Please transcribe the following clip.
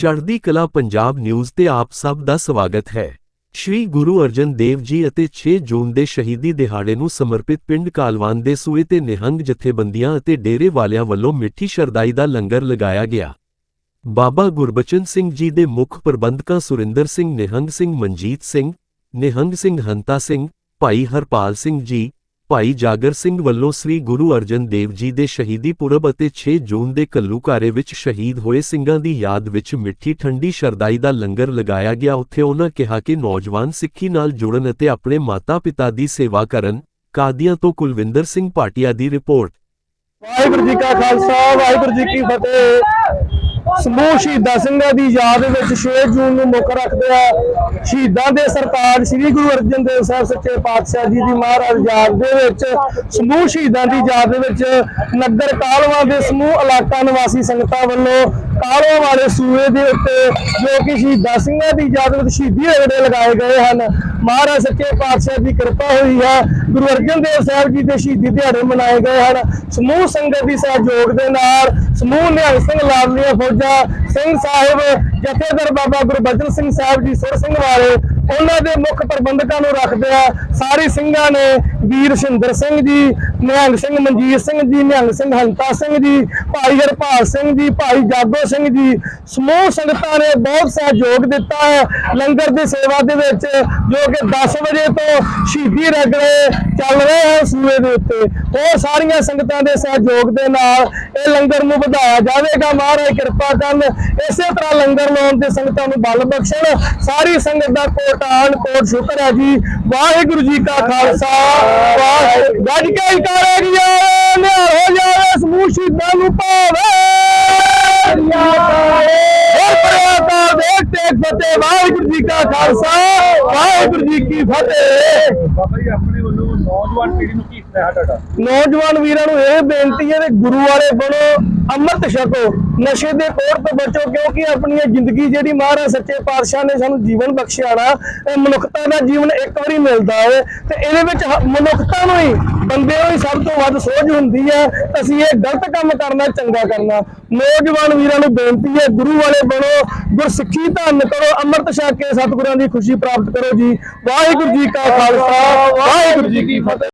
ਚੜ੍ਹਦੀ ਕਲਾ ਪੰਜਾਬ ਨਿਊਜ਼ ਤੇ ਆਪ ਸਭ ਦਾ ਸਵਾਗਤ ਹੈ। ਸ਼੍ਰੀ ਗੁਰੂ ਅਰਜਨ ਦੇਵ ਜੀ ਅਤੇ 6 ਜੂਨ ਦੇ ਸ਼ਹੀਦੀ ਦਿਹਾੜੇ ਨੂੰ ਸਮਰਪਿਤ ਪਿੰਡ ਕਾਲਵਾਨ ਦੇ ਸੂਏ ਤੇ ਨਿਹੰਗ ਜਥੇਬੰਦੀਆਂ ਅਤੇ ਡੇਰੇ ਵਾਲਿਆਂ ਵੱਲੋਂ ਮਿੱਠੀ ਸ਼ਰਦਾਈ ਦਾ ਲੰਗਰ ਲਗਾਇਆ ਗਿਆ। ਬਾਬਾ ਗੁਰਬਚਨ ਸਿੰਘ ਜੀ ਦੇ ਮੁੱਖ ਪ੍ਰਬੰਧਕਾਂ ਸੁਰਿੰਦਰ ਸਿੰਘ, ਨਿਹੰਗ ਸਿੰਘ ਮਨਜੀਤ ਸਿੰਘ, ਨਿਹੰਗ ਸਿੰਘ ਹੰਤਾ ਸਿੰਘ, ਭਾਈ ਹਰਪਾਲ ਸਿੰਘ ਜੀ ਭਾਈ ਜਾਗਰ ਸਿੰਘ ਵੱਲੋਂ ਸ੍ਰੀ ਗੁਰੂ ਅਰਜਨ ਦੇਵ ਜੀ ਦੇ ਸ਼ਹੀਦੀ ਪੁਰਬ ਅਤੇ 6 ਜੂਨ ਦੇ ਕੱਲੂਕਾਰੇ ਵਿੱਚ ਸ਼ਹੀਦ ਹੋਏ ਸਿੰਘਾਂ ਦੀ ਯਾਦ ਵਿੱਚ ਮਿੱਠੀ ਠੰਡੀ ਸ਼ਰਦਾਈ ਦਾ ਲੰਗਰ ਲਗਾਇਆ ਗਿਆ। ਉੱਥੇ ਉਹਨਾਂ ਕਿਹਾ ਕਿ ਨੌਜਵਾਨ ਸਿੱਖੀ ਨਾਲ ਜੁੜਨ ਅਤੇ ਆਪਣੇ ਮਾਤਾ-ਪਿਤਾ ਦੀ ਸੇਵਾ ਕਰਨ, ਕਾਦੀਆਂ ਤੋਂ ਕੁਲਵਿੰਦਰ ਸਿੰਘ ਭਾਟੀਆ ਦੀ ਰਿਪੋਰਟ। ਵਾਹਿਗੁਰੂ ਜੀ ਕਾ ਖਾਲਸਾ, ਵਾਹਿਗੁਰੂ ਜੀ ਕੀ ਫਤਿਹ। ਸਮੂਹ ਸ਼ਹੀਦਾਂ ਸਿੰਘਾਂ ਦੀ ਯਾਦ ਵਿੱਚ 6 ਜੂਨ ਨੂੰ ਮੁੱਖ ਰੱਖਦੇ ਆ ਸ਼ਹੀਦਾਂ ਦੇ ਸਰਤਾਜ ਸ੍ਰੀ ਗੁਰੂ ਅਰਜਨ ਦੇਵ ਸਾਹਿਬ ਸੱਚੇ ਪਾਤਸ਼ਾਹ ਜੀ ਦੀ ਮਹਾਰਾਜ ਯਾਦ ਦੇ ਵਿੱਚ, ਸਮੂਹ ਸ਼ਹੀਦਾਂ ਦੀ ਯਾਦ ਦੇ ਵਿੱਚ ਨਗਰ ਕਾਲਵਾ ਦੇ ਸਮੂਹ ਇਲਾਕਾ ਨਿਵਾਸੀ ਸੰਗਤਾਂ ਵੱਲੋਂ ਕਾਲਵਾ ਵਾਲੇ ਸੂਏ ਦੇ ਉੱਤੇ ਜੋ ਕਿ ਸ਼ਹੀਦਾਂ ਸਿੰਘਾਂ ਦੀ ਯਾਦ ਵਿੱਚ ਸ਼ਹੀਦੀ ਰਗੜੇ ਲਗਾਏ ਗਏ ਹਨ। ਮਹਾਰਾਜ ਸੱਚੇ ਪਾਤਸ਼ਾਹ ਦੀ ਕਿਰਪਾ ਹੋਈ ਹੈ। ਗੁਰੂ ਅਰਜਨ ਦੇਵ ਸਾਹਿਬ ਜੀ ਦੇ ਸ਼ਹੀਦੀ ਦਿਹਾੜੇ ਮਨਾਏ ਗਏ ਹਨ। ਸਮੂਹ ਸੰਗਤ ਦੀ ਸਹਿਯੋਗ ਦੇ ਨਾਲ ਸਮੂਹ ਨਿਹੰਗ ਸਿੰਘ ਲਾਡਲੀਆਂ ਫੌਜਾਂ, ਸਿੰਘ ਸਾਹਿਬ, ਜਥੇਦਾਰ ਬਾਬਾ ਗੁਰਬਚਨ ਸਿੰਘ ਸਾਹਿਬ ਜੀ, ਸੁਰ ਸਿੰਘ ਵਾਲੇ ਉਹਨਾਂ ਦੇ ਮੁੱਖ ਪ੍ਰਬੰਧਕਾਂ ਨੂੰ ਰੱਖਦੇ ਆ ਸਾਰੇ ਸਿੰਘਾਂ ਨੇ ਵੀਰ ਸ਼ਿੰਦਰ ਸਿੰਘ ਜੀ ਨਿਹੰਗ ਸਿੰਘ ਮਨਜੀਤ ਸਿੰਘ ਜੀ ਨਿਹੰਗ ਸਿੰਘ ਹੰਤਾ ਸਿੰਘ ਜੀ, ਭਾਈ ਹਰਪਾਲ ਸਿੰਘ ਜੀ, ਭਾਈ ਜਾਗੋ ਸਿੰਘ ਜੀ, ਸਮੂਹ ਸੰਗਤਾਂ ਨੇ ਬਹੁਤ ਸਹਿਯੋਗ ਦਿੱਤਾ ਹੈ ਲੰਗਰ ਦੀ ਸੇਵਾ ਦੇ ਵਿੱਚ, ਜੋ ਕਿ 10 ਵਜੇ ਤੋਂ ਸ਼ਹੀਦੀ ਰਗੜੇ ਚੱਲ ਰਹੇ ਹਨ ਸੂਏ ਦੇ ਉੱਤੇ। ਹੋਰ ਸਾਰੀਆਂ ਸੰਗਤਾਂ ਦੇ ਸਹਿਯੋਗ ਦੇ ਨਾਲ ਇਹ ਲੰਗਰ ਨੂੰ ਵਧਾਇਆ ਜਾਵੇਗਾ। ਮਹਾਰਾਜ ਕਿਰਪਾ ਕਰਨ, ਇਸੇ ਤਰ੍ਹਾਂ ਲੰਗਰ ਲਾਉਣ 'ਤੇ ਸੰਗਤਾਂ ਨੂੰ ਬਲ ਬਖਸ਼ਣ। ਸਾਰੀ ਸੰਗਤ ਦਾ ਕੋਟ ਕੋਟ ਸ਼ੁਕਰ ਹੈ ਜੀ। ਵਾਹਿਗੁਰੂ ਜੀ ਕਾ ਖਾਲਸਾ। ਵਾਹਿਗੁਰੂ ਗੱਜ ਕੇ ਇਕਾਰੇ ਗਿਆ ਨਿਹਾਲ ਹੋ ਜਾਵੇ ਸਮੂਹ ਫਤਿਹ ਵਾਹਿਗੁਰੂ ਜੀ ਕਾ ਖਾਲਸਾ ਵਾਹਿਗੁਰੂ ਜੀ ਕੀ ਫਤਿਹ। ਬਾਬਾ ਜੀ ਆਪਣੇ ਵੱਲੋਂ ਨੌਜਵਾਨ ਪੀੜ੍ਹੀ ਨੂੰ ਕੀ ਸੁਨੇਹਾ ਤੁਹਾਡਾ? ਨੌਜਵਾਨ ਵੀਰਾਂ ਨੂੰ ਇਹ ਬੇਨਤੀ ਹੈ ਕਿ ਗੁਰੂ ਵਾਲੇ ਬਣੋ ਅੰਮ੍ਰਿਤ ਛਕੋ ਨਸ਼ੇ ਦੇ ਕੋਰ ਤੋਂ ਬਚੋ ਕਿਉਂਕਿ ਆਪਣੀ ਜ਼ਿੰਦਗੀ ਜਿਹੜੀ ਮਹਾਰਾਜ ਸੱਚੇ ਪਾਤਸ਼ਾਹ ਨੇ ਸਾਨੂੰ ਜੀਵਨ ਬਖਸ਼ਿਆ ਨਾ ਇਹ ਮਨੁੱਖਤਾ ਦਾ ਜੀਵਨ ਇੱਕ ਵਾਰੀ ਮਿਲਦਾ ਹੈ ਤੇ ਇਹਦੇ ਵਿੱਚ ਮਨੁੱਖਤਾ ਨੂੰ ਹੀ ਬੰਦੇ ਨੂੰ ਹੀ ਸਭ ਤੋਂ ਵੱਧ ਸੋਝ ਹੁੰਦੀ ਹੈ, ਅਸੀਂ ਇਹ ਗਲਤ ਕੰਮ ਕਰਨਾ, ਚੰਗਾ ਕਰਨਾ। ਨੌਜਵਾਨ ਵੀਰਾਂ ਨੂੰ ਬੇਨਤੀ ਹੈ, ਗੁਰੂ ਵਾਲੇ ਬਣੋ, ਗੁਰਸਿੱਖੀ ਧੰਨ ਕਰੋ, ਅੰਮ੍ਰਿਤ ਛਕ ਕੇ ਸਤਿਗੁਰਾਂ ਦੀ ਖੁਸ਼ੀ ਪ੍ਰਾਪਤ ਕਰੋ ਜੀ। ਵਾਹਿਗੁਰੂ ਜੀ ਕਾ ਖਾਲਸਾ, ਵਾਹਿਗੁਰੂ ਜੀ ਕੀ ਫਤਿਹ।